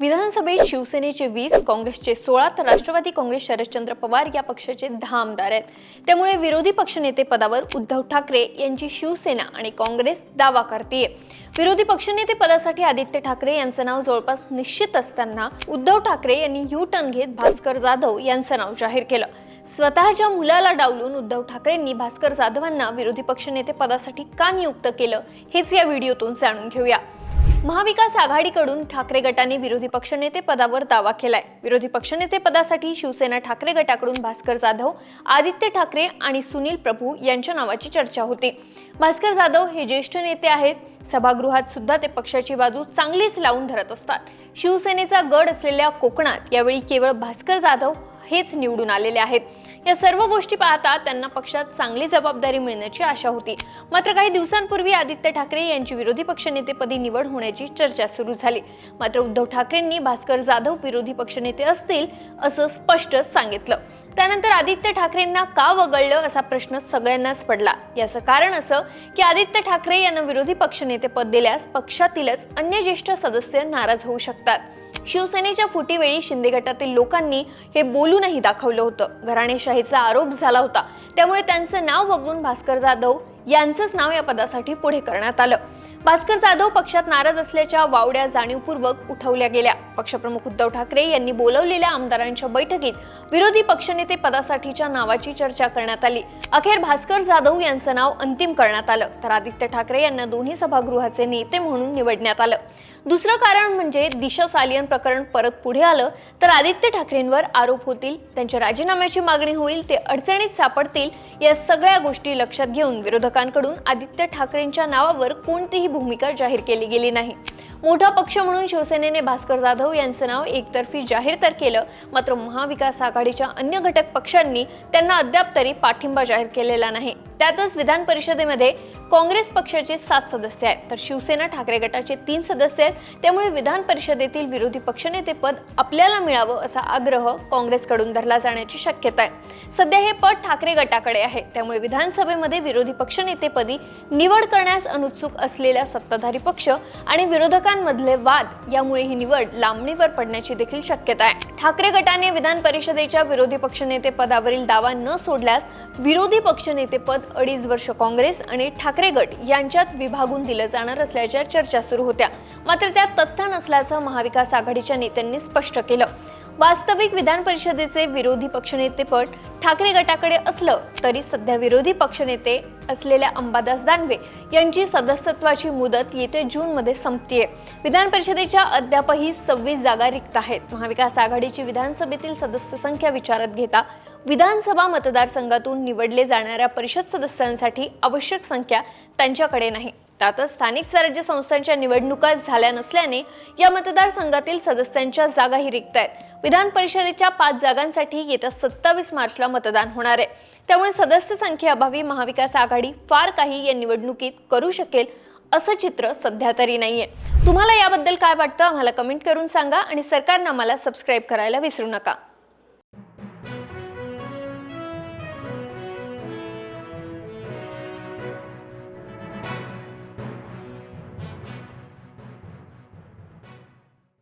विधानसभेत शिवसेनेचे वीस काँग्रेसचे सोळा तर राष्ट्रवादी काँग्रेस शरदचंद्र पवार या पक्षाचे दहा आमदार आहेत. त्यामुळे विरोधी पक्षनेते पदावर उद्धव ठाकरे यांची शिवसेना आणि काँग्रेस दावा करते विरोधी पक्षनेते पदासाठी आदित्य ठाकरे यांचं नाव जवळपास निश्चित असताना उद्धव ठाकरे यांनी यू टर्न घेत भास्कर जाधव यांचं नाव जाहीर केलं. स्वतःच्या मुलाला डावलून उद्धव ठाकरेंनी भास्कर जाधवांना विरोधी पक्षनेते पदासाठी का नियुक्त केलं हेच या व्हिडिओतून जाणून घेऊया. महाविकास आघाडीकडून ठाकरे गटाने विरोधी पक्षनेते पदावर दावा केलाय. विरोधी पक्षनेते पदासाठी शिवसेना ठाकरे गटाकडून भास्कर जाधव आदित्य ठाकरे आणि सुनील प्रभू यांच्या नावाची चर्चा होती. भास्कर जाधव हे ज्येष्ठ नेते आहेत. सभागृहात सुद्धा ते पक्षाची बाजू चांगलीच लावून धरत असतात. शिवसेनेचा गड असलेल्या कोकणात यावेळी केवळ भास्कर जाधव हेच निवडून आलेले आहेत. या सर्व गोष्टी पाहता त्यांना पक्षात चांगली जबाबदारी मिळण्याची आशा होती. मात्र काही दिवसांपूर्वी आदित्य ठाकरे यांची विरोधी पक्षनेतेपदी निवड होण्याची चर्चा सुरू झाली. मात्र उद्धव ठाकरेंनी भास्कर जाधव विरोधी पक्षनेते असतील असं स्पष्ट सांगितलं. त्यानंतर आदित्य ठाकरेंना का वगळलं असा प्रश्न सगळ्यांनाच पडला. याचं कारण असं की आदित्य ठाकरे यांना विरोधी पक्षनेतेपद दिल्यास पक्षातीलच अन्य ज्येष्ठ सदस्य नाराज होऊ शकतात. शिवसेनेच्या फुटीवेळी शिंदे गटातील लोकांनी हे बोलूनही दाखवलं होतं. घराणेशाहीचा आरोप झाला होता. त्यामुळे त्यांचं नाव वगळून भास्कर जाधव यांचंच नाव या पदासाठी पुढे करण्यात आलं. भास्कर जाधव पक्षात नाराज असल्याच्या वावड्या जाणीवपूर्वक उठवल्या गेल्या. पक्षप्रमुख उद्धव ठाकरे यांनी बोलवलेल्या आमदारांच्या बैठकीत विरोधी पक्षनेते पदासाठीच्या नावाची चर्चा करण्यात आली. अखेर भास्कर जाधव यांचं नाव अंतिम करण्यात आलं. तर आदित्य ठाकरे यांना दोन्ही सभागृहाचे नेते म्हणून निवडण्यात आलं. दुसरं कारण म्हणजे दिशा सालियन प्रकरण परत पुढे आलं तर आदित्य ठाकरेंवर आरोप होतील त्यांच्या राजीनाम्याची मागणी होईल ते अडचणीत सापडतील या सगळ्या गोष्टी लक्षात घेऊन विरोधकांकडून आदित्य ठाकरेंच्या नावावर कोणतीही भूमिका जाहीर केली गेली नाही. मोठा पक्ष म्हणून शिवसेनेने भास्कर जाधव यांचं नाव एकतर्फी जाहीर तर केलं मात्र महाविकास आघाडीच्या अन्य घटक पक्षांनी त्यांना अद्याप तरी पाठिंबा जाहीर केलेला नाही. त्यातच विधान परिषदेमध्ये काँग्रेस पक्षाचे सात सदस्य आहेत. तर शिवसेना ठाकरे गटाचे तीन सदस्य आहेत. त्यामुळे विधान परिषदेतील विरोधी पक्षनेतेपद आपल्याला मिळावं असा आग्रह काँग्रेसकडून धरला जाण्याची शक्यता आहे. सध्या हे पद ठाकरे गटाकडे आहे. त्यामुळे विधानसभेमध्ये विरोधी पक्षनेतेपदी निवड करण्यास अनुत्सुक असलेल्या सत्ताधारी पक्ष आणि विरोधकांमधले वाद यामुळे ही निवड लांबणीवर पडण्याची देखील शक्यता आहे. ठाकरे गटाने विधान परिषदेच्या विरोधी पक्षनेते पदावरील दावा न सोडल्यास विरोधी पक्षनेतेपद अडीच वर्ष काँग्रेस आणि ठाकरे गट यांच्यात विभागून दिलं जाणार असल्याच्या चर्चा सुरू होत्या. मात्र त्यात तथ्य नसल्याचं महाविकास आघाडीच्या नेत्यांनी स्पष्ट केलं. वास्तविक विधान परिषदेचे विरोधी पक्षनेतेपद ठाकरे गटाकडे असलं तरी सध्या विरोधी पक्षनेते असलेल्या अंबादास दानवे यांची सदस्यत्वाची मुदत येत्या जूनमध्ये संपतीये. विधान परिषदेच्या अद्यापही सव्वीस जागा रिक्त आहेत. महाविकास आघाडीची विधानसभेतील सदस्य संख्या विचारात घेता विधानसभा मतदारसंघातून निवडले जाणाऱ्या परिषद सदस्यांसाठी आवश्यक संख्या त्यांच्याकडे नाही. त्यातच स्थानिक स्वराज्य संस्थांच्या निवडणुका झाल्या नसल्याने या मतदारसंघातील सदस्यांच्या जागाही रिक्त आहेत. विधान परिषदेच्या पाच जागांसाठी येत्या सत्तावीस मार्चला मतदान होणार आहे. त्यामुळे सदस्य संख्येअभावी महाविकास आघाडी फार काही या निवडणुकीत करू शकेल असं चित्र सध्या तरी नाहीये. तुम्हाला याबद्दल काय वाटतं आम्हाला कमेंट करून सांगा आणि सरकारनं आम्हाला सबस्क्राईब करायला विसरू नका.